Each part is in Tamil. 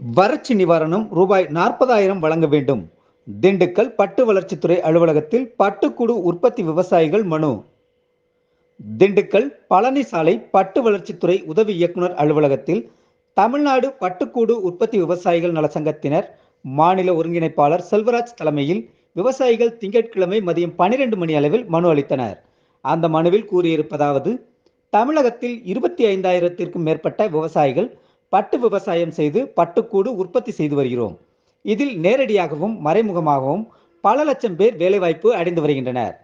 வறட்சி நிவாரணம் ரூபாய் நாற்பதாயிரம் வழங்க வேண்டும். திண்டுக்கல் பட்டு வளர்ச்சித்துறை அலுவலகத்தில் பட்டுக்கூடு உற்பத்தி விவசாயிகள் மனு. திண்டுக்கல் பழனிசாலை பட்டு வளர்ச்சித்துறை உதவி இயக்குனர் அலுவலகத்தில் தமிழ்நாடு பட்டுக்கூடு உற்பத்தி விவசாயிகள் நலசங்கத்தினர் மாநில ஒருங்கிணைப்பாளர் செல்வராஜ் தலைமையில் விவசாயிகள் திங்கட்கிழமை மதியம் பனிரெண்டு மணி அளவில் மனு அளித்தனர். அந்த மனுவில் கூறியிருப்பதாவது தமிழகத்தில் இருபத்தி ஐந்தாயிரத்திற்கும் மேற்பட்ட விவசாயிகள் பட்டு விவசாயம் செய்து பட்டுக்கூடு உற்பத்தி செய்து வருகிறோம். இதில் நேரடியாகவும் மறைமுகமாகவும் பல லட்சம் பேர் வேலைவாய்ப்பு அடைந்து வருகின்றனர்.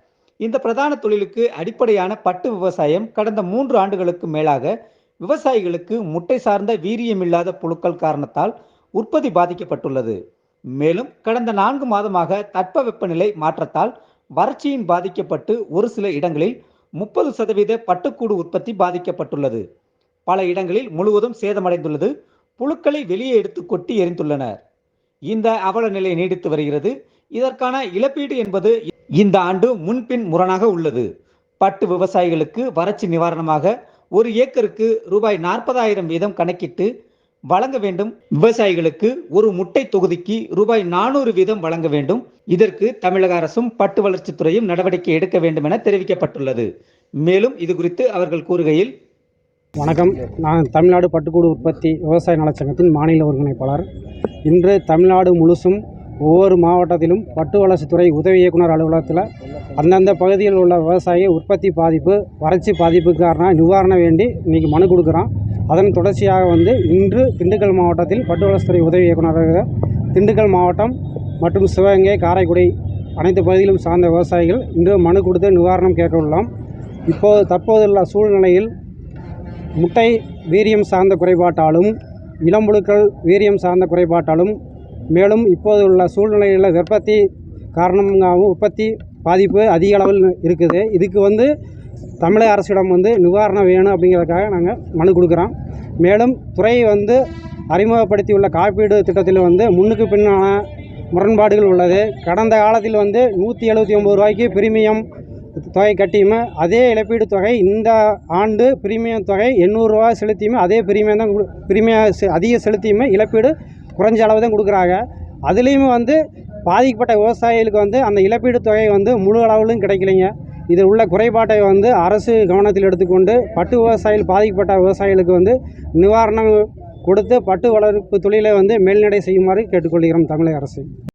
இந்த பிரதான தொழிலுக்கு அடிப்படையான பட்டு விவசாயம் கடந்த மூன்று ஆண்டுகளுக்கு மேலாக விவசாயிகளுக்கு முட்டை சார்ந்த வீரியமில்லாத புழுக்கள் காரணத்தால் உற்பத்தி பாதிக்கப்பட்டுள்ளது. மேலும் கடந்த நான்கு மாதமாக தட்பவெப்பநிலை மாற்றத்தால் வறட்சியின் பாதிக்கப்பட்டு ஒரு சில இடங்களில் முப்பது சதவீத பட்டுக்கூடு உற்பத்தி பாதிக்கப்பட்டுள்ளது. பல இடங்களில் முழுவதும் சேதமடைந்துள்ளது. புழுக்களை வெளியே எடுத்து கொட்டி எரிந்துள்ளனர். இந்த அவல நிலை நீடித்து வருகிறது. இதற்கான இழப்பீடு என்பது இந்த ஆண்டு முன்பின் முரணாக உள்ளது. பட்டு விவசாயிகளுக்கு வறட்சி நிவாரணமாக ஒரு ஏக்கருக்கு ரூபாய் நாற்பதாயிரம் வீதம் கணக்கிட்டு வழங்க வேண்டும். விவசாயிகளுக்கு ஒரு முட்டை தொகுதிக்கு ரூபாய் நானூறு வீதம் வழங்க வேண்டும். இதற்கு தமிழக அரசும் பட்டு வளர்ச்சித்துறையும் நடவடிக்கை எடுக்க வேண்டும் என தெரிவிக்கப்பட்டுள்ளது. மேலும் இது குறித்து அவர்கள் கூறுகையில் வணக்கம். நான் தமிழ்நாடு பட்டுக்கூடு உற்பத்தி விவசாய நலச்சங்கத்தின் மாநில ஒருங்கிணைப்பாளர். இன்று தமிழ்நாடு முழுசும் ஒவ்வொரு மாவட்டத்திலும் பட்டு வளர்ச்சித்துறை உதவி இயக்குனர் அலுவலகத்தில் அந்தந்த பகுதியில் உள்ள விவசாயி உற்பத்தி பாதிப்பு வறட்சி பாதிப்புக்காரன நிவாரணம் வேண்டி இன்றைக்கி மனு கொடுக்குறான். அதன் தொடர்ச்சியாக வந்து இன்று திண்டுக்கல் மாவட்டத்தில் பட்டு வளர்ச்சித்துறை உதவி இயக்குநராக திண்டுக்கல் மாவட்டம் மற்றும் சிவகங்கை காரைக்குடி அனைத்து பகுதியிலும் சார்ந்த விவசாயிகள் இன்று மனு கொடுத்து நிவாரணம் கேட்க உள்ளோம். இப்போது தற்போதுள்ள சூழ்நிலையில் முட்டை வீரியம் சார்ந்த குறைபாட்டாலும் இளம்புழுக்கள் வீரியம் சார்ந்த குறைபாட்டாலும் மேலும் இப்போது உள்ள சூழ்நிலையில் வெப்பத்தி காரணமாகவும் உற்பத்தி பாதிப்பு அதிக அளவில் இருக்குது. இதுக்கு வந்து தமிழக அரசிடம் வந்து நிவாரணம் வேணும் அப்படிங்கிறதுக்காக நாங்கள் மனு கொடுக்குறோம். மேலும் துறை வந்து அறிமுகப்படுத்தியுள்ள காப்பீடு திட்டத்தில் வந்து முன்னுக்கு பின்னான முரண்பாடுகள் உள்ளது. கடந்த காலத்தில் வந்து நூற்றி எழுபத்தி ஒம்பது ரூபாய்க்கு பிரீமியம் தொகை கட்டியுமே அதே இழப்பீடு தொகை இந்த ஆண்டு பிரீமியம் தொகை எண்ணூறுரூவா செலுத்தியுமே அதே பிரீமியம் தான் கொடு- பிரீமியம் அதிக செலுத்தியுமே இழப்பீடு குறைஞ்ச அளவு தான் கொடுக்குறாங்க. அதுலேயுமே வந்து பாதிக்கப்பட்ட விவசாயிகளுக்கு வந்து அந்த இழப்பீடு தொகை வந்து முழு அளவிலும் கிடைக்கலைங்க. இதில் உள்ள குறைபாட்டை வந்து அரசு கவனத்தில் எடுத்துக்கொண்டு பட்டு விவசாயிகள் பாதிக்கப்பட்ட விவசாயிகளுக்கு வந்து நிவாரணம் கொடுத்து பட்டு வளர்ப்பு தொழிலை வந்து மேல்நடை செய்யுமாறு கேட்டுக்கொள்கிறோம் தமிழக அரசு.